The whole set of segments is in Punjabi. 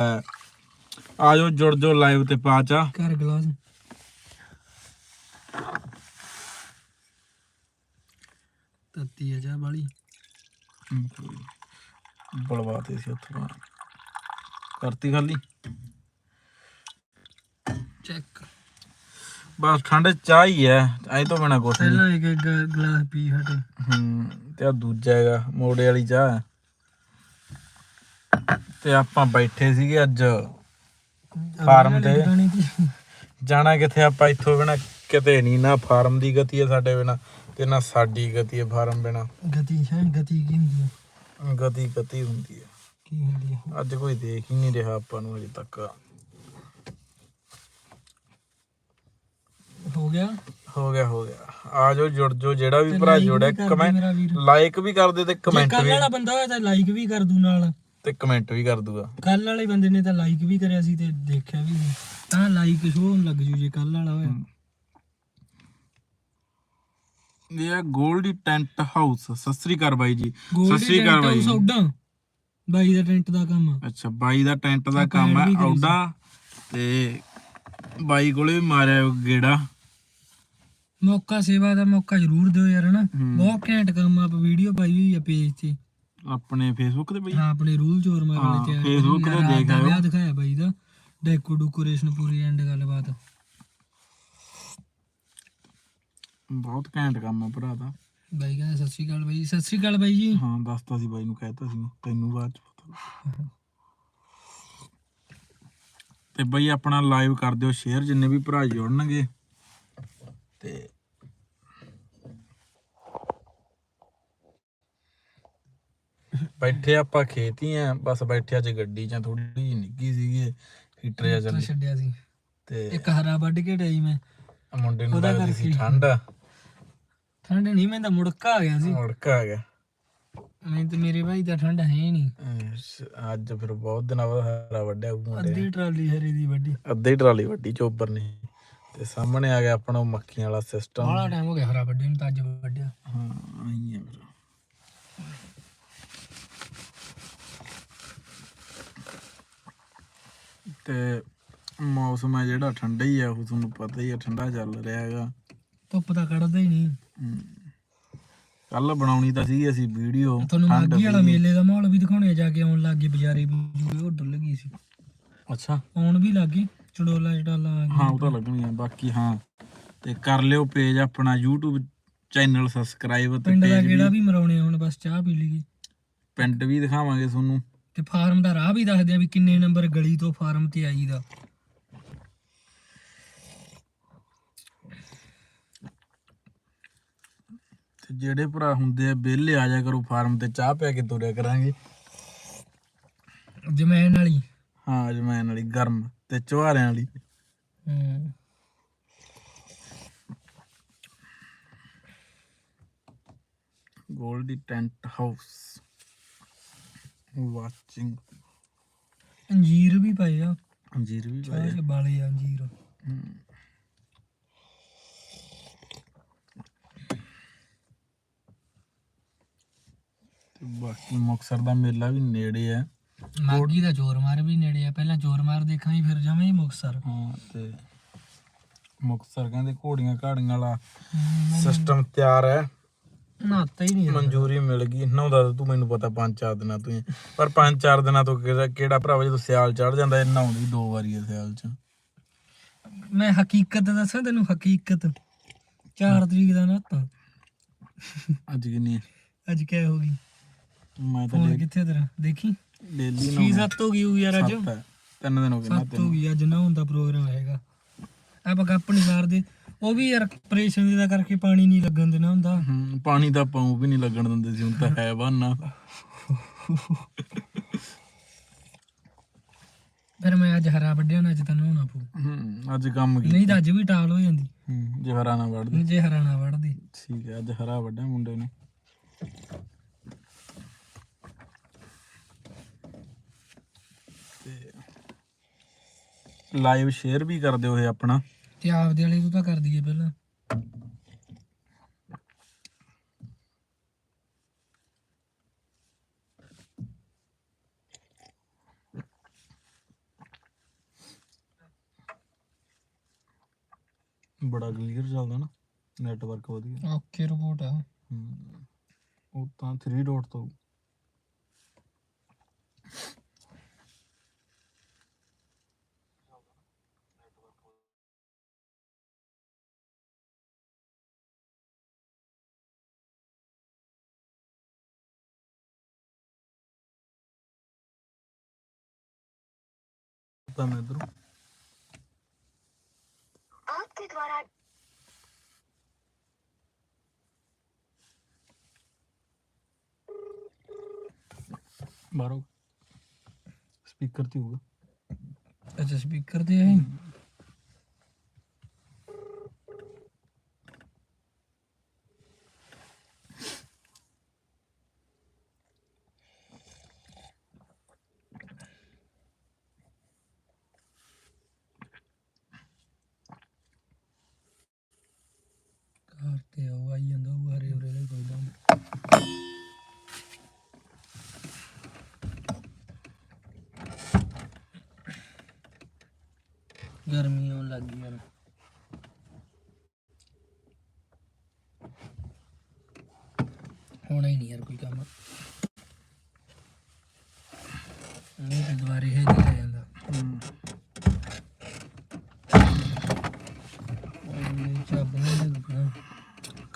ਆ ਜਾਓ ਜੁੜ ਜਾਓ ਲਾਈਵ ਤੇ ਪਾ ਚਾ। ਘਰ ਗਲਾਸ। ਤੱਤੀ ਆ ਜਾ ਬਾਲੀ ਬਲਵਾਤੇ ਸੀ ਉੱਥੋਂ ਕਰਤੀ ਖਾਲੀ? ਚੈੱਕ ਬਸ ਠੰਡ ਚਾਹ ਹੀ ਐ ਐ ਤੋਂ ਬਿਨਾ ਕੁਛ ਨਹੀਂ ਪਹਿਲਾਂ ਇੱਕ ਇੱਕ ਗਲਾਸ ਪੀ ਹਟੇ। ਹੂੰ ਤੇ ਆ ਦੂਜਾ ਹੈਗਾ ਮੋੜੇ ਵਾਲੀ ਚਾਹ। ਹੈ। ਤੇ ਆਪਾਂ ਬੈਠੇ ਸੀਗੇ ਅੱਜ ਫਾਰਮ ਤੇ। ਦੀ ਜਾਣਾ ਕਿੱਥੇ ਆਪਾਂ ਇੱਥੋਂ ਬਿਨਾ ਕਿਤੇ ਨਹੀਂ ਨਾ ਫਾਰਮ ਦੀ ਗਤੀ ਹੈ ਸਾਡੇ ਬਿਨਾ ਤੇ ਨਾ ਸਾਡੀ ਗਤੀ ਹੈ ਫਾਰਮ ਬਿਨਾ। ਗਤੀ ਹੈ ਗਤੀ ਕੀ ਹੁੰਦੀ ਹੈ ਗਤੀ ਗਤੀ ਹੁੰਦੀ ਹੈ ਕੀ ਹੁੰਦੀ ਹੈ ਅੱਜ ਕੋਈ ਦੇਖ ਹੀ ਨਹੀਂ ਰਿਹਾ ਆਪਾਂ ਨੂੰ ਅਜੇ ਤੱਕ। ਹੋ ਗਿਆ? ਹੋ ਗਿਆ ਹੋ ਗਿਆ। ਆ ਜਾਓ ਜੁੜ ਜਾਓ ਜਿਹੜਾ ਵੀ ਭਰਾ ਜੁੜਿਆ ਕਰ ਕਮੈਂਟ। ਲਾਈਕ ਵੀ ਕਰ ਦਿਓ ਤੇ ਕਮੈਂਟ ਵੀ। ਵਾਲਾ ਬੰਦਾ ਹੋਇਆ ਤਾਂ ਲਾਈਕ ਵੀ ਕਰ ਦੂ ਨਾਲ। ਤੇ ਕਮੈਂਟ ਵੀ ਕਰ ਦੂਗਾ। ਕੱਲ ਵਾਲੇ ਬੰਦੇ ਨੇ ਤਾਂ ਲਾਈਕ ਵੀ ਕਰਿਆ ਸੀ ਤੇ ਦੇਖਿਆ ਵੀ ਸੀ ਤਾਂ ਲਾਈਕ ਸ਼ੋ ਹੋਣ ਲੱਗ ਜੂ ਜੇ ਕੱਲ ਵਾਲਾ ਹੋਇਆ। ਇਹ ਆ ਗੋਲਡੀ ਟੈਂਟ ਹਾਊਸ ਸਤਿ ਸ੍ਰੀ ਅਕਾਲ ਬਾਈ ਜੀ। ਸਤਿ ਗੋਲਡੀ ਸ੍ਰੀ ਅਕਾਲ ਬਾਈ ਜੀ। ਸੌਡਾ ਬਾਈ ਦਾ ਟੈਂਟ ਦਾ ਕੰਮ। ਆ ਅੱਛਾ ਬਾਈ ਦਾ ਟੈਂਟ ਦਾ ਆਪਾਂ ਕੰਮ ਹੈ add ਵੀ ਕਰੀ ਸੀ। ਆਉਡਾ ਤੇ ਬਾਈ ਕੋਲੇ ਵੀ ਮਾਰਿਆ ਗੇੜਾ। ਮੌਕਾ ਸੇਵਾ ਦਾ ਮੌਕਾ ਜ਼ਰੂਰ ਦਿਓ ਯਾਰ ਹਨਾ। ਹੂੰ। ਬਹੁਤ ਘੈਂਟ ਕੰਮ ਆ ਆਪਾਂ ਵੀਡੀਓ ਪਾਈ ਹੋਈ ਆ ਪੇਜ ਤੇ। ਆਪਣੇ ਫੇਸਬੁੱਕ ਤੇ ਬਾਈ? ਹਾਂ ਆਪਣੇ ਰੂਲ ਚੋਰ ਮਾਰ ਹਾਂ, ਵਾਲੇ ਤੇ Facebook ਤੇ ਦੇਖ ਆਇਓ। ਵਿਆਹ ਦਿਖਾਇਆ ਬਾਈ ਦਾ। ਡੈਕੋ ਡੈਕੋਰੇਸ਼ਨ ਪੂਰੀ ਐਂਡ ਗੱਲਬਾਤ। ਬਹੁਤ ਘੈਂਟ ਕੰਮ ਹੈ ਭਰਾ ਦਾ। ਬਾਈ ਕਹਿੰਦਾ ਸਤਿ ਸ਼੍ਰੀ ਅਕਾਲ ਬਾਈ। ਸਤਿ ਸ਼੍ਰੀ ਅਕਾਲ ਬਾਈ ਜੀ। ਹਾਂ ਦੱਸਤਾ ਸੀ ਬਾਈ ਨੂੰ ਕਹਿਤਾ ਸੀ ਮੈਂ, ਤੈਨੂੰ ਬਾਅਦ ਚ ਪਤਾ ਤੇ ਬਾਈ ਆਪਣਾ ਲਾਈਵ ਕਰ ਦਿਓ ਸ਼ੇਅਰ ਜਿੰਨੇ ਵੀ ਭਰਾ ਜੁੜਨਗੇ। ਤੇ ਬੈਠੇ ਆਪਾਂ ਖੇਤ ਹੀ ਆ ਬਸ ਬੈਠੇ ਅੱਜ ਗੱਡੀ 'ਚ ਥੋੜੀ ਜਿਹੀ ਨਿੱਗੀ ਸੀਗੀ ਹੀਟਰ ਤਾਂ ਚੱਲੀ। ਛੱਡਿਆ ਸੀ। ਤੇ ਇੱਕ ਹਰਾ ਵੱਢ ਕੇ ਡਈ ਮੈਂ। ਮੁੰਡੇ ਨੂੰ ਉਹਦਾ ਲੱਗਦੀ ਸੀ ਕਰਕੇ। ਠੰਡ। ਠੰਡ ਨਹੀਂ ਮੈਂ ਤਾਂ ਮੁੜਕਾ ਆ ਗਿਆ ਸੀ। ਮੁੜਕਾ ਆ ਗਿਆ। ਮੈਂ ਤੇ ਮੇਰੇ ਭਾਈ ਦਾ ਠੰਡ ਹੈ ਹੀ ਨਹੀਂ। ਸ਼- ਅੱਜ ਫਿਰ ਬਹੁਤ ਦਿਨਾਂ ਬਾਅਦ ਹਰਾ ਵੱਡਿਆ ਉਹ ਮੁੰਡੇ ਨੇ। ਅੱਧੀ ਟਰਾਲੀ ਹਰੇ ਦੀ ਵੱਡੀ ਅੱਧੇ ਟਰਾਲੀ ਵੱਡੀ ਚੋਬਰ ਨੇ ਤੇ ਸਾਹਮਣੇ ਆ ਗਿਆ ਆਪਣਾ ਉਹ ਮੱਖੀਆਂ ਵਾਲਾ ਸਿਸਟਮ ਬਾਹਲਾ ਟਾਈਮ ਹੋ ਗਿਆ ਹਰਾ ਵੱਡੇ ਨੂੰ ਤਾਂ ਅੱਜ ਵੱਡਿਆ ਹਾਂ ਆਈ ਫਿਰ। ਤੇ ਮੌਸਮ ਹੈ ਜਿਹੜਾ ਠੰਡਾ ਹੀ ਹੈ ਉਹ ਤੁਹਾਨੂੰ ਪਤਾ ਹੀ ਹੈ ਠੰਡਾ ਚੱਲ ਰਿਹਾ ਹੈਗਾ। ਧੁੱਪ ਤਾਂ ਕੱਢਦਾ ਹੀ ਨਹੀਂ। ਕੱਲ ਬਣਾਉਣੀ ਤਾਂ ਸੀ ਅਸੀਂ ਵੀਡੀਓ ਤੁਹਾਨੂੰ ਮਾਗੀ ਵਾਲਾ ਮੇਲੇ ਦਾ ਮਾਹੌਲ ਵੀ ਦਿਖਾਉਣੇ ਜਾ ਕੇ ਆਉਣ ਲੱਗੇ ਬਾਜ਼ਾਰੇ ਉਹ ਡੁੱਲ ਗਈ ਸੀ। ਅੱਛਾ। ਆਉਣ ਵੀ ਲੱਗੀ ਚੜੋਲਾ ਚੜਾਲਾ ਆ ਹਾਂ ਉਹ ਤਾਂ ਲੱਗਣੀ ਆ ਬਾਕੀ ਹਾਂ। ਤੇ ਕਰ ਲਿਓ ਪੇਜ ਆਪਣਾ YouTube ਚੈਨਲ ਸਬਸਕ੍ਰਾਈਬ ਤੇ ਪਿੰਡ ਦਾ ਕਿਹੜਾ ਵੀ ਮਰਾਉਣੇ ਹੁਣ ਬਸ ਚਾਹ ਪੀ ਲਈਏ। ਪਿੰਡ ਵੀ ਦਿਖਾਵਾਂਗੇ ਤੁਹਾਨੂੰ। ਤੇ ਫਾਰਮ ਦਾ ਰਾਹ ਵੀ ਦੱਸਦੇ ਆ ਵੀ ਕਿੰਨੇ ਨੰਬਰ ਗਲੀ ਤੋਂ ਫਾਰਮ ਤੇ ਆਈਦਾ। ਤੇ ਜਿਹੜੇ ਭਰਾ ਹੁੰਦੇ ਆ ਵਿਹਲੇ ਆ ਜਾ ਕਰੋ ਫਾਰਮ ਤੇ ਚਾਹ ਪਿਆ ਕੇ ਤੁਰਿਆ ਕਰਾਂਗੇ। ਜਮੈਨ ਵਾਲੀ। ਹਾਂ ਅਜਮੈਨ ਵਾਲੀ ਗਰਮ ਤੇ ਚੁਹਾਰਿਆਂ ਵਾਲੀ। ਹੂੰ। Goldy tent house watching. ਅੰਜੀਰ ਵੀ ਪਏ ਆ। ਅੰਜੀਰ ਵੀ ਪਾਇਆ ਚ ਬਾਲੇ ਆ ਅੰਜੀਰ। ਤੇ ਬਾਕੀ ਮੁਕਸਰ ਦਾ ਮੇਲਾ ਵੀ ਨੇੜੇ ਆ। ਮਾਗੀ ਦਾ ਚੋਰ ਮਾਰ ਵੀ ਨੇੜੇ ਆ। ਪਹਿਲਾਂ ਚੋਰ ਮਾਰ ਦੇਖਾਂਗੇ ਫਿਰ ਜਾਵਾਂਗੇ ਮੁਕਸਰ ਹਾਂ ਤੇ ਮੁਕਸਰ ਕਹਿੰਦੇ ਘੋੜੀਆਂ ਘਾੜੀਆਂ ਵਾਲਾ ਸਿਸਟਮ ਤਿਆਰ ਹੈ। ਨਾਤਾ ਹੀ ਨਹੀਂ ਮਨਜ਼ੂਰੀ ਮਿਲ ਗਈ। ਨਹਾਉਂਦਾ ਤਾਂ ਤੂੰ ਮੈਨੂੰ ਪਤਾ ਪੰਜ ਚਾਰ ਦਿਨਾਂ ਤੋਂ ਹੀ। ਹੈ। ਪਰ ਪੰਜ ਚਾਰ ਦਿਨਾਂ ਤੋਂ ਕਿਹੜਾ ਕਿਹੜਾ ਭਰਾਵਾ ਜਦੋਂ ਸਿਆਲ ਚੜ ਜਾਂਦਾ ਇਹ ਨਹਾਉਂਦੀ ਦੋ ਵਾਰੀ ਹੈ ਸਿਆਲ ਚ। ਮੈਂ ਹਕੀਕਤ ਦੱਸਾਂ ਤੈਨੂੰ ਹਕੀਕਤ। 4 ਤਰੀਕ ਦਾ ਨਾਤਾ। ਅੱਜ ਕਿੰਨੀ ਹੈ? ਅੱਜ ਕਿਆ ਹੋ ਗਈ? ਮੈਂ ਤਾਂ ਫੋਨ ਕਿੱਥੇ ਤੇਰਾ? ਦੇਖੀ? ਡੇਲੀ 6 7 ਹੋ। ਗਈ ਹੋਊ ਯਾਰ ਅੱਜ। ਸੱਤ ਹੈ। ਤਿੰਨ ਦਿਨ ਹੋ ਗਏ ਨਾ ਸੱਤ ਹੋ ਗਈ ਅੱਜ ਨਹਾਉਣ ਦਾ ਪ੍ਰੋਗਰਾਮ ਹੈਗਾ। ਆਪਾਂ ਗੱਪ ਨਹੀਂ ਮਾਰਦੇ। ਉਹ ਵੀ ਯਾਰ ਆਪਰੇਸ਼ਨ ਦਾ ਕਰਕੇ ਪਾਣੀ ਨਹੀਂ ਲੱਗਣ ਦੇਣਾ ਹੁੰਦਾ। ਹੂੰ ਪਾਣੀ ਤਾਂ ਪਾਉ ਵੀ ਨਹੀਂ ਲੱਗਣ ਦਿੰਦੇ ਸੀ ਹੁਣ ਤਾਂ ਹੈ ਬਹਾਨਾ। ਫਿਰ ਮੈਂ ਅੱਜ ਹਰਾ ਵੱਢਿਆ ਨਾ ਅੱਜ ਤਾਂ ਨਹਾਉਣਾ ਪਊ। ਹੂੰ ਅੱਜ ਕੰਮ ਕੀ ਨਹੀਂ ਤਾਂ ਅੱਜ ਵੀ ਟਾਲ ਹੋ ਜਾਂਦੀ। ਹੂੰ ਜੇ ਹਰਾ ਨਾ ਵੜਦੇ ਜੇ ਹਰਾ ਨਾ ਵੱਢਦੀ। ਠੀਕ ਹੈ ਅੱਜ ਹਰਾ ਵੱਡਾ ਮੁੰਡੇ ਨੇ। ਲਾਈਵ ਸ਼ੇਅਰ ਵੀ ਕਰ ਦਿਓ ਇਹ ਆਪਣਾ। ਤੇ ਆਪਦੇ ਵਾਲੇ ਤੋਂ ਤਾਂ ਕਰ ਦਈਏ ਪਹਿਲਾਂ। ਬੜਾ ਕਲੀਅਰ ਚੱਲਦਾ ਨਾ ਨੈਟਵਰਕ ਵਧੀਆ। ਓਕੇ ਰਿਪੋਰਟ ਆ। ਹਮ, ਉਹ ਤਾਂ 3 ਡਾਟ ਤੋਂ। सकता मैं इधर आपके द्वारा बारो स्पीकर थी होगा अच्छा स्पीकर दिया है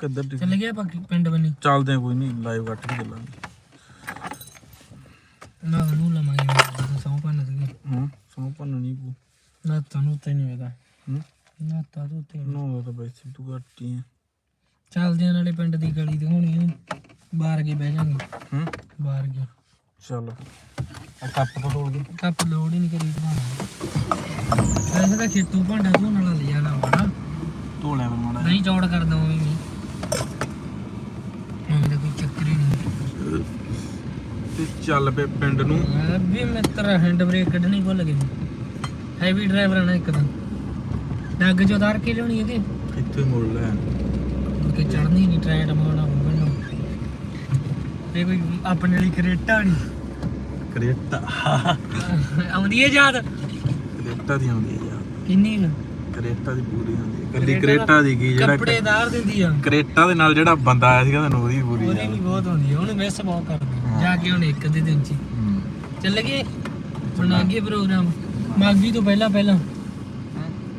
ਕਿੱਧਰ ਦੀ ਚੱਲ ਗਿਆ ਬਾਕੀ ਪਿੰਡ ਬੰਨੀ ਚੱਲਦੇ ਆ ਕੋਈ ਨਹੀਂ ਲਾਈਵ ਕੱਟ ਕੇ ਚੱਲਾਂਗੇ। ਨਾ ਨੂੰ ਲਵਾਂਗੇ ਮੈਂ ਸੌ ਪੰਨ ਸੀਗੇ। ਹਾਂ ਸੌ ਭੰਨ ਨਹੀਂ ਪੂ ਨਾ ਤੁਹਾਨੂੰ ਤੇ ਨਹੀਂ ਵੇਗਾ ਹੂੰ? ਨਾ ਤਾਂ ਤੂੰ ਤੇ ਨੀ। ਨੋ ਤਾਂ ਬੈਸੀ ਤੂੰ ਘੱਟੀ ਹੈ ਚੱਲਦੇ ਆ ਨਾਲੇ ਪਿੰਡ ਦੀ ਗਲੀ ਦਿਖਾਉਣੀ ਆ। ਬਾਹਰ ਕੇ ਬਹਿ ਜਾਾਂਗੇ। ਹੂੰ? ਬਾਹਰ ਕੇ ਚੱਲ। ਆ ਕੱਪ ਤੋਂ ਤੋੜ ਦੇ। ਕੱਪ ਲੋੜ ਹੀ ਨਹੀਂ ਕਰੀ ਭਾਣਾ ਵੈਸੇ ਤਾਂ ਖੇਤੂ ਭਾਂਡਾ ਧੋਣ ਵਾਲਾ ਲੈ ਜਾਣਾ ਬੜਾ ਧੋ ਲੈ ਮੈਂ ਮਾੜਾ ਜਿਹਾ। ਨਹੀਂ ਚੌੜ ਕਰ ਦਵਾਂਗੇ ਵੀ ਮੈਂ ਤਾਂ ਕੋਈ ਚੱਕਰ ਹੀ ਨਹੀਂ ਤੇ ਚੱਲ ਪਏ ਪਿੰਡ ਨੂੰ। ਮੈਂ ਵੀ ਮਿੱਤਰ ਹੈਂਡ ਬ੍ਰੇਕ ਕੱਢਣੀ ਭੁੱਲ ਗਏ ਹੈਵੀ ਡਰਾਈਵਰ ਆਣਾ ਇੱਕ ਤਾਂ। ਡੱਗ ਚੋਂ ਉਤਾਰ ਕੇ ਲਿਆਉਣੀ ਇਹਦੇ ਇੱਥੇ ਹੀ? ਮੁੜ ਲੈ ਕਿ ਚੜਨੀ ਨਹੀਂ ਟ੍ਰੈਟ ਮਾਰਨਾ ਮੈਨੂੰ ਇਹ ਕੋਈ ਆਪਣੇ ਲਈ ਕਰੇਟਾ ਨਹੀਂ। ਕਰੇਟਾ। ਆਉਂਦੀ ਹੈ ਯਾਦ? ਕਰੇਟਾ ਦੀ ਆਉਂਦੀ ਹੈ ਯਾਰ ਕਿੰਨੀ ਕੁ? ਕਰੇਟਾ ਦੀ ਪੂਰੀ ਆਉਂਦੀ ਹੈ। ਕੱਲੀ ਕਰੇਟਾ ਦੀ ਕੀ ਜਿਹੜਾ ਕੱਪੜੇ ਧਾਰ ਦਿੰਦੀ ਆ। ਕਰੇਟਾ ਦੇ ਨਾਲ ਜਿਹੜਾ ਬੰਦਾ ਆਇਆ ਸੀਗਾ ਤੈਨੂੰ ਉਹਦੀ ਪੂਰੀ ਉਹਦੀ ਯਾਦ ਵੀ ਬਹੁਤ ਆਉਂਦੀ ਆ ਉਹਨੂੰ ਮਿਸ ਬਹੁਤ ਕਰਦੀ। ਹਾਂ। ਜਾ ਕੇ ਹੁਣ ਇੱਕ ਦੇ ਦਿਨ ਚ ਹੀ। ਹੂੰ। ਚੱਲ ਗਏ? ਬਣਾ ਗਏ ਪ੍ਰੋਗਰਾਮ। ਮਾਗੀ ਤੋਂ ਪਹਿਲਾਂ ਪਹਿਲਾਂ।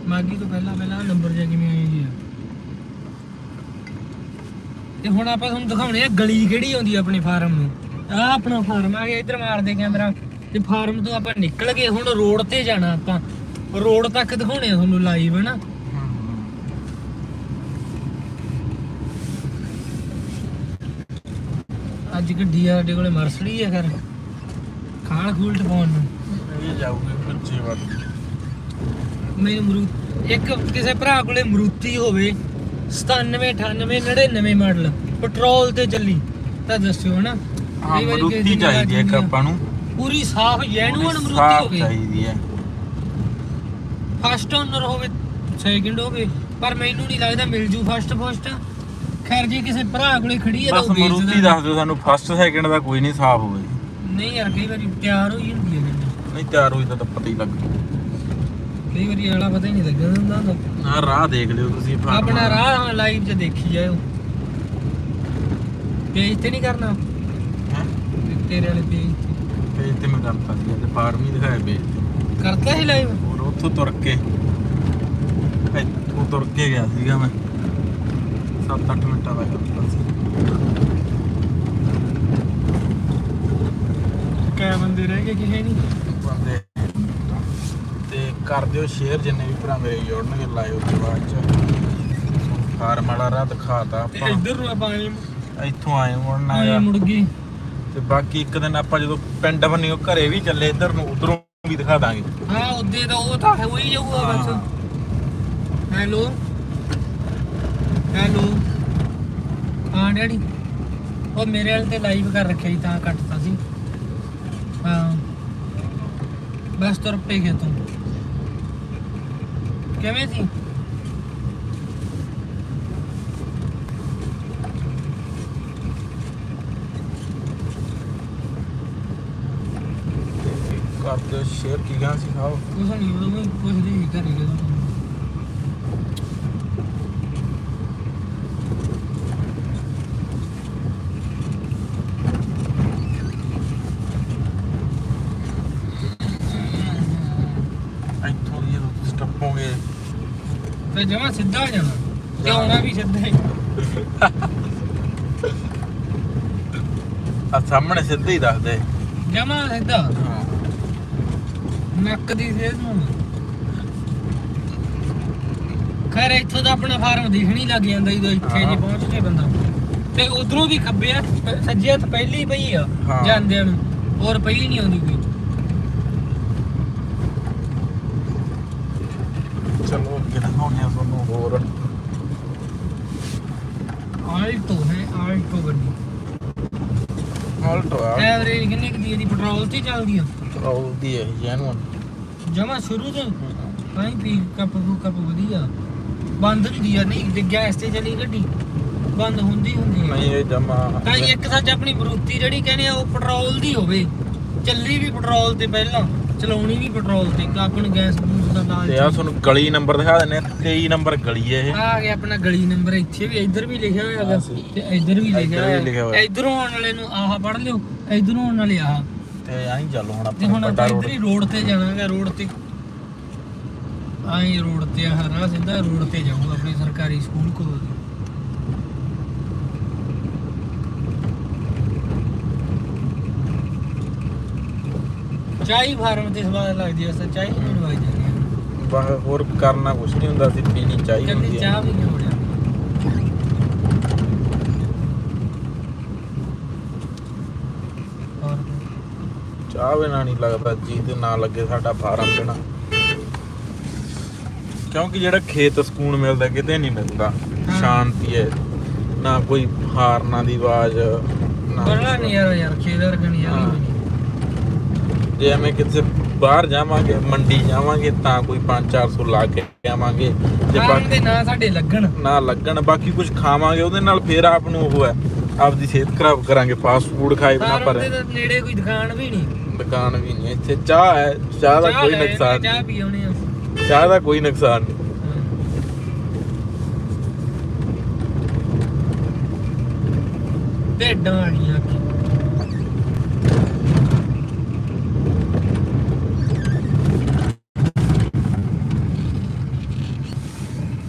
ਮਾਗੀ ਤੋਂ ਪਹਿਲਾਂ ਪਹਿਲਾਂ ਨੰਬਰ ਜਾ ਕਿਵੇਂ ਆਏ ਜੀ ਤੇ ਹੁਣ ਆਪਾਂ ਤੁਹਾਨੂੰ ਦਿਖਾਉਣੇ ਆ ਗਲੀ ਕਿਹੜੀ ਆਉਂਦੀ ਆ ਆਪਣੇ ਫਾਰਮ ਨੂੰ। ਆ ਆਪਣਾ ਫਾਰਮ ਆ ਗਿਆ, ਇੱਧਰ ਮਾਰਦੇ ਕੈਮਰਾ। ਤੇ ਫਾਰਮ ਤੋਂ ਆਪਾਂ ਨਿਕਲ ਗਏ, ਹੁਣ ਰੋਡ ਤੇ ਜਾਣਾ ਆਪਾਂ। ਰੋਡ ਤੱਕ ਦਿਖਾਉਣੇ ਆ ਤੁਹਾਨੂੰ ਲਾਈਵ ਨਾ ਅੱਜ ਗੱਡੀ ਆ ਸਾਡੇ ਕੋਲੇ ਮਰਸਡੀ ਆ ਕਰ ਖਾਲ ਖੂਲ ਟਪਾਉਣ ਨੂੰ। ਇਹ ਜਾਊਗੀ ਬੱਚੇ ਵੱਲ। ਮੈਨੂੰ ਮਰੂ ਇੱਕ ਕਿਸੇ ਭਰਾ ਕੋਲੇ ਮਰੂਤੀ ਹੋਵੇ 97 98 99 ਮਾਡਲ ਪੈਟਰੋਲ ਤੇ ਚੱਲੀ। ਤਾਂ ਦੱਸਿਓ ਹਨਾ? ਹਾਂ ਕਈ ਵਾਰੀ ਕਿਸੇ ਮਰੂਤੀ ਦੀ ਚਾਹੀਦੀ ਹੈ ਇੱਕ ਆਪਾਂ ਨੂੰ। ਪੂਰੀ ਸਾਫ਼ ਜੈਨੂਅਨ ਮਰੂਤੀ ਸਾਫ਼ ਹੋਵੇ। ਚਾਹੀਦੀ ਹੈ। ਫਸਟ ਓਨਰ ਹੋਵੇ ਸੈਕਿੰਡ ਹੋਵੇ ਪਰ ਮੈਨੂੰ ਨਹੀਂ ਲੱਗਦਾ ਮਿਲ ਜੂ ਫਸਟ ਫਸਟ ਖੈਰ ਜੇ ਕਿਸੇ ਭਰਾ ਕੋਲੇ ਖੜੀ ਹੈ ਤਾਂ ਬਸ ਉਹ ਮਰੂਤੀ ਵੇਚਦਾ ਦੱਸ ਦਿਓ ਸਾਨੂੰ ਫਸਟ ਸੈਕਿੰਡ ਦਾ ਕੋਈ ਨਹੀਂ ਸਾਫ਼ ਹੋਵੇ। ਨਹੀਂ ਯਾਰ ਕਈ ਵਾਰੀ ਤਿਆਰ ਹੋਈ ਹੁੰਦੀ ਹੈ ਗੱਡੀ ਨਹੀਂ ਤਿਆਰ ਹੋਈ ਤਾਂ ਤਾਂ ਪਤਾ ਹੀ ਲੱਗ ਜੂ। ਕਈ ਵਾਰੀ ਅਗਲਾ ਪਤਾ ਹੀ ਨਹੀਂ ਲੱਗਦਾ ਹੁੰਦਾ। ਆਹ ਰਾਹ ਦੇਖ ਲਿਓ ਤੁਸੀਂ ਫਾਰਮ ਆਪਣਾ ਰਾਹ ਲਾਈਵ 'ਚ ਦੇਖੀ ਜਾਇਓ। ਪੇਜ ਤੇ ਨਹੀਂ ਕਰਨਾ? ਹੈਂ? ਤੇਰੇ ਵਾਲੇ ਪੇਜ ਤੇ। ਪੇਜ ਤੇ ਮੈਂ ਕਰਤਾ ਸੀ ਤੇ ਫਾਰਮ ਹੀ ਦਿਖਾਇਆ ਪੇਜ ਤੇ। ਕਰਤਾ ਸੀ ਲਾਈਵ ਹੋਰ ਉੱਥੋਂ ਤੁਰ ਕੇ ਇੱਥੋਂ ਤੁਰ ਕੇ ਗਿਆ ਸੀਗਾ ਮੈਂ। 7-8 ਮਿੰਟਾਂ ਦਾ ਕੈ ਬੰਦੇ ਰਹਿ ਗਏ ਕਿਸੇ ਨਹੀਂ। ਬੰਦੇ। ਤੇ ਕਰ ਦਿਓ ਸ਼ੇਅਰ ਜਿੰਨੇ ਵੀ ਭਰਾ ਮੇਰੇ ਜੁੜਨਗੇ ਲਾਈਵ ਤੋਂ ਬਾਅਦ ਚ। ਫਾਰਮ ਵਾਲਾ ਰਾਹ ਦਿਖਾਤਾ ਆਪਾਂ। ਇੱਧਰ ਨੂੰ ਆਪਾਂ ਆਏ ਇੱਥੋਂ ਆਏ ਮੁੜਨਾ ਆ। ਮੁੜ ਗਏ। ਤੇ ਬਾਕੀ ਇੱਕ ਦਿਨ ਆਪਾਂ ਜਦੋਂ ਪਿੰਡ ਬੰਨਿਓ ਘਰੇ ਵੀ ਚੱਲੇ ਇੱਧਰ ਨੂੰ ਉਧਰੋਂ ਵੀ ਦਿਖਾ ਦਾਂਗੇ। ਹਾਂ ਉੱਦੇ ਤਾਂ ਉਹ ਤਾਂ ਹੈ ਉਹੀ ਜਾਊਗਾ ਬਸ। ਹੈਲੋ? ਹੈਲੋ। ਹਾਂ ਡੈਡੀ। ਉਹ ਮੇਰੇ ਵਾਲੇ ਤੇ ਲਾਈਵ ਕਰ ਰੱਖਿਆ ਸੀ ਤਾਂ ਕੱਟਤਾ ਸੀ। ਹਾਂ। ਬਸ ਤੁਰ ਪਏ ਗਿਆ ਤੂੰ। ਕਿਵੇਂ ਸੀ? ਕਰ ਦਿਓ ਸ਼ੇਅਰ ਕੀ ਗਾ ਸੀ ਖਾਓ? ਕੁਛ ਨਹੀਂ ਉਹ ਪੁੱਛਦੇ ਹੀ ਘਰੇ ਗਿਆ ਤੂੰ ਜਾਵਾਂਗੇ ਤੇ ਜਮਾ ਸਿੱਧਾ ਹੋ ਜਾਣਾ। ਤੇ ਆਉਣਾ ਵੀ ਸਿੱਧਾ ਹੀ। ਆ ਸਾਹਮਣੇ ਸਿੱਧੇ ਹੀ ਦੱਸ ਦੇ ਜਮਾ ਸਿੱਧਾ। ਹਾਂ। ਨੱਕ ਦੀ ਸੇਧ ਨੂੰ। ਖੈਰ ਇੱਥੋਂ ਦਾ ਆਪਣਾ ਫਾਰਮ ਦਿਖਣੀ ਲੱਗ ਜਾਂਦਾ ਜਦੋਂ ਇੱਥੇ। ਜੇ ਪਹੁੰਚ ਜੇ ਬੰਦਾ। ਤੇ ਉਧਰੋਂ ਵੀ ਖੱਬੇ ਆ ਸੱਜੇ ਹੱਥ ਪਹਿਲੀ ਪਈ ਆ। ਜਾਂਦਿਆਂ ਨੂੰ। ਹੋਰ ਪਹਿਲੀ ਨਹੀਂ ਆਉਂਦੀ ਕੋਈ। ਚਲੋ ਅੱਗੇ ਦਿਖਾਉਂਦੇ ਆ ਤੁਹਾਨੂੰ। ਹੋਰ। ਆਲਟੋ ਹੈ ਆਲਟੋ ਗੱਡੀ। ਆਲਟੋ ਆ ਐਵਰੇਜ ਕਿੰਨੀ ਕੁ ਦੀ ਇਹਦੀ ਪੈਟਰੋਲ ਤੇ ਹੀ ਚੱਲਦੀ ਆ? ਪੈਟਰੋਲ ਦੀ ਹੈ ਜੈਨੂਨ ਜਮਾ ਸ਼ੁਰੂ ਤੋਂ? ਆਈ ਪੀ ਕੱਪ ਕੱਪ ਵਧੀਆ। ਬੰਦ ਨਹੀਂ ਦੀ ਆ ਨਹੀਂ ਤੇ ਗੈਸ ਤੇ ਚਲੀ ਗੱਡੀ। ਬੰਦ ਹੁੰਦੀ ਹੁੰਦੀ ਆ ਨਹੀਂ ਇਹ ਜਮਾ ਤਾਂ ਇੱਕ ਸੱਚ ਆਪਣੀ ਬਰੂਤੀ ਜਿਹੜੀ ਕਹਿੰਦੇ ਆ ਉਹ ਪੈਟਰੋਲ ਦੀ ਹੋਵੇ। ਚੱਲੀ ਵੀ ਪੈਟਰੋਲ ਤੇ ਪਹਿਲਾਂ। ਚਲਾਉਣੀ ਵੀ ਪੈਟਰੋਲ ਤੇ ਆਪਣ ਗੈਸ ਬੂਸ ਦਾ ਨਾਲ ਤੇ ਆ ਤੁਹਾਨੂੰ ਗਲੀ ਨੰਬਰ ਦਿਖਾ ਦਿੰਨੇ 23 ਨੰਬਰ ਗਲੀ ਹੈ ਇਹ। ਆ ਗਿਆ ਆਪਣਾ ਗਲੀ ਨੰਬਰ ਇੱਥੇ ਵੀ ਇੱਧਰ ਵੀ ਲਿਖਿਆ ਹੋਇਆ ਹੈਗਾ। ਤੇ ਇੱਧਰ ਵੀ ਲਿਖਿਆ ਹੋਇਆ। ਇੱਧਰੋਂ ਆਉਣ ਵਾਲੇ ਨੂੰ ਆਹ ਪੜ ਲਿਓ ਇੱਧਰੋਂ ਆਉਣ ਵਾਲੇ ਆਹ। ਤੇ ਆਹੀਂ ਚੱਲ ਹੁਣ ਆਪਾਂ ਹੁਣ ਆਪਾਂ ਇੱਧਰ ਹੀ ਰੋਡ ਤੇ ਜਾਣਾਗਾ ਰੋਡ ਤੇ। ਆਈ ਰੋਡ ਤੇ ਆਹ ਰਾਹ ਸਿੱਧਾ ਰੋਡ ਤੇ ਜਾਊਗਾ ਆਪਣੇ ਸਰਕਾਰੀ ਸਕੂਲ ਕੋਲ। ਚਾਈ ਫਾਰਮ ਤੇ ਸਵਾਦ ਲੱਗਦੀ ਐ ਚਾਈ ਨਹੀਂ ਵਾਈ ਜਾਂਦੀ ਆ। ਬਾਹ ਹੋਰ ਕਰਨਾ ਕੁਛ ਨਹੀਂ ਹੁੰਦਾ ਸੀ ਪੀਣੀ ਚਾਹੀਦੀ ਹੁੰਦੀ ਹੈ ਚਾਹ ਵੀ ਨਹੀਂ ਹੋ ਹੋਰ ਚਾਹ ਬਿਨਾ ਨਹੀਂ ਲੱਗਦਾ ਜੀ ਤੇ ਨਾ ਲੱਗੇ ਸਾਡਾ ਫਾਰਮ ਬਿਨਾ। ਕਿਉਂਕਿ ਜਿਹੜਾ ਖੇਤ ਸਕੂਨ ਮਿਲਦਾ ਕਿਤੇ ਨਹੀਂ ਮਿਲਦਾ। ਹਾਂ। ਸ਼ਾਂਤੀ ਹੈ। ਨਾ ਕੋਈ ਹਾਰਨਾਂ ਦੀ ਆਵਾਜ਼ ਨਾ ਬੜਾ ਨਹੀਂ ਯਾਰ ਯਾਰ ਖੇਦਰ ਕਣੀ ਯਾਰ। ਹਾਂ। ਜੇ ਐਵੇਂ ਕਿਤੇ ਬਾਹਰ ਜਾਵਾਂਗੇ ਮੰਡੀ ਜਾਵਾਂਗੇ ਤਾਂ ਕੋਈ 5-400 ਲਾ ਕੇ ਆਵਾਂਗੇ। ਜੇ ਬਾਕੀ ਦੇ ਨਾਂ ਸਾਡੇ ਲੱਗਣ। ਨਾ ਲੱਗਣ ਬਾਕੀ ਕੁਝ ਖਾਵਾਂਗੇ ਉਹਦੇ ਨਾਲ ਫੇਰ ਆਪ ਨੂੰ ਉਹ ਹੈ ਆਪਦੀ ਸਿਹਤ ਖਰਾਬ ਕਰਾਂਗੇ ਫਾਸਟ ਫੂਡ ਖਾਏ ਬਿਨਾ ਪਰ ਤਾਂ ਨੇੜੇ ਕੋਈ ਦੁਕਾਨ ਵੀ ਨਹੀਂ। ਦੁਕਾਨ ਵੀ ਨਹੀਂ ਇੱਥੇ ਚਾਹ ਹੈ ਚਾਹ ਦਾ ਕੋਈ ਨੁਕਸਾਨ ਚਾਹ ਨਹੀਂ। ਪੀ ਆਉਣੇ ਆ। ਚਾਹ ਦਾ ਕੋਈ ਨੁਕਸਾਨ ਨਹੀਂ। ਢੇਡਾਂ ਆ ਗਈਆਂ ਅੱਗੇ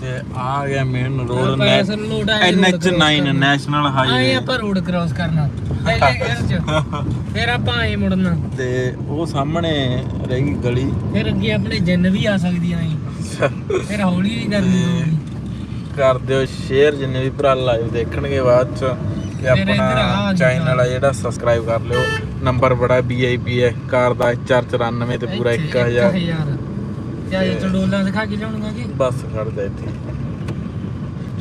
ਤੇ ਆ ਗਿਆ ਮੇਨ ਰੋਡ ਆਏ cross 9 ਕਰਨਾ। ਨੈਸ਼ਨਲ ਆਏ ਹਾਈਵੇ ਆਪਾਂ ਰੋਡ ਕ੍ਰਾਸ ਕਰਨਾ। ਪਹਿਲੇ ਗੇਅਰ ਚ। ਫਿਰ ਆਪਾਂ ਆਏ ਮੁੜਨਾ। ਤੇ ਉਹ ਸਾਹਮਣੇ ਰਹਿ ਗਈ ਗਲੀ। ਫਿਰ ਅੱਗੇ ਆਪਣੇ ਜਿੰਨ ਵੀ ਆ ਸਕਦੀ ਆਈ ਫਿਰ ਹੌਲੀ ਵੀ ਕਰਨੀ ਕਰ ਦਿਓ ਸ਼ੇਅਰ ਜਿੰਨੇ ਵੀ ਭਰਾ ਲਾਈਵ ਦੇਖਣਗੇ ਬਾਅਦ ਚ। ਤੇ ਆਪਣਾ ਚੈਨਲ ਆ ਜਿਹੜਾ ਸਬਸਕ੍ਰਾਈਬ ਕਰ ਲਿਓ। ਨੰਬਰ ਬੜਾ ਵੀਆਈਪੀ ਹੈ। ਕਾਰ ਦਾ 494 ਤੇ ਪੂਰਾ ਇੱਥੇ 1000 1000 ਕਿਆ ਇਹ ਚੰਡੋਲਾ ਦਿਖਾ ਕੇ ਲਿਆਉਣੀਆਂ ਜੀ ਬਸ ਖੜਦਾ ਇੱਥੇ।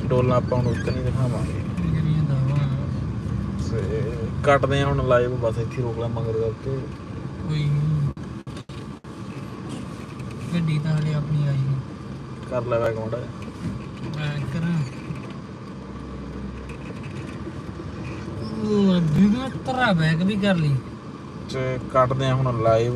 ਡੋਲਾ ਆਪਾਂ ਹੁਣ ਉੱਤੇ ਨਹੀਂ ਦਿਖਾਵਾਂਗੇ। ਕਰੀਏ ਦਾਵਾ। ਤੇ ਕੱਟਦੇ ਆ ਹੁਣ ਲਾਈਵ ਬਸ ਇੱਥੇ ਰੋਕ ਲਾ ਮਗਰ ਕਰਕੇ ਕੋਈ ਨਹੀਂ ਗੱਡੀ ਤਾਂ ਹਲੇ ਆਪਣੀ ਆਈ ਨਹੀਂ ਕਰ ਲੈ ਬੈਕ ਮੋੜਾ ਮੈਂ ਕਰਾਂ। ਉਹ ਵੀ ਤਰਾ ਬੈਗ ਵੀ ਕਰ ਲਈ। ਤੇ ਕੱਟਦੇ ਆ ਹੁਣ ਲਾਈਵ